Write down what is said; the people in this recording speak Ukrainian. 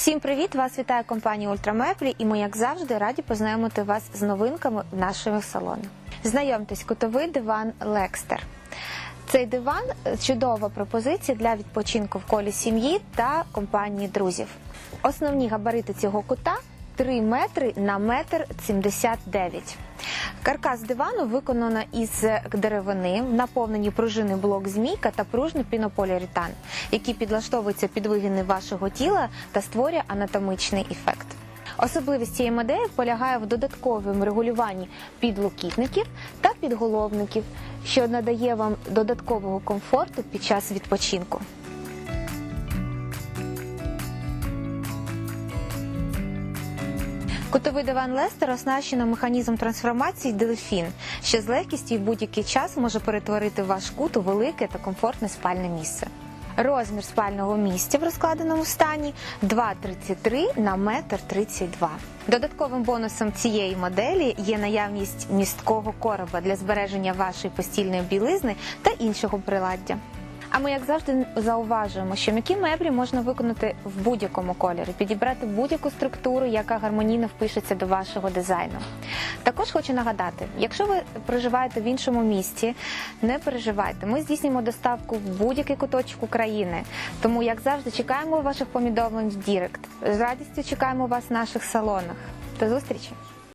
Всім привіт! Вас вітає компанія Ультрамеблі, і ми, як завжди, раді познайомити вас з новинками в нашому салоні. Знайомтесь, кутовий диван Лекстер. Цей диван чудова пропозиція для відпочинку в колі сім'ї та компанії друзів. Основні габарити цього кута 3 метри на метр 79. Каркас дивану виконано із деревини, наповнені пружинний блок змійка та пружний пінополіуретан, який підлаштовується під вигини вашого тіла та створює анатомічний ефект. Особливість цієї моделі полягає в додатковому регулюванні підлокітників та підголовників, що надає вам додаткового комфорту під час відпочинку. Кутовий диван Лестер оснащено механізмом трансформації Дельфін, що з легкістю в будь-який час може перетворити ваш кут у велике та комфортне спальне місце. Розмір спального місця в розкладеному стані 2,33 на 1,32 м. Додатковим бонусом цієї моделі є наявність місткого короба для збереження вашої постільної білизни та іншого приладдя. А ми, як завжди, зауважуємо, що м'які меблі можна виконати в будь-якому кольорі, підібрати будь-яку структуру, яка гармонійно впишеться до вашого дизайну. Також хочу нагадати, якщо ви проживаєте в іншому місті, не переживайте. Ми здійснюємо доставку в будь-який куточок України. Тому, як завжди, чекаємо ваших повідомлень в Дірект. З радістю чекаємо вас в наших салонах. До зустрічі!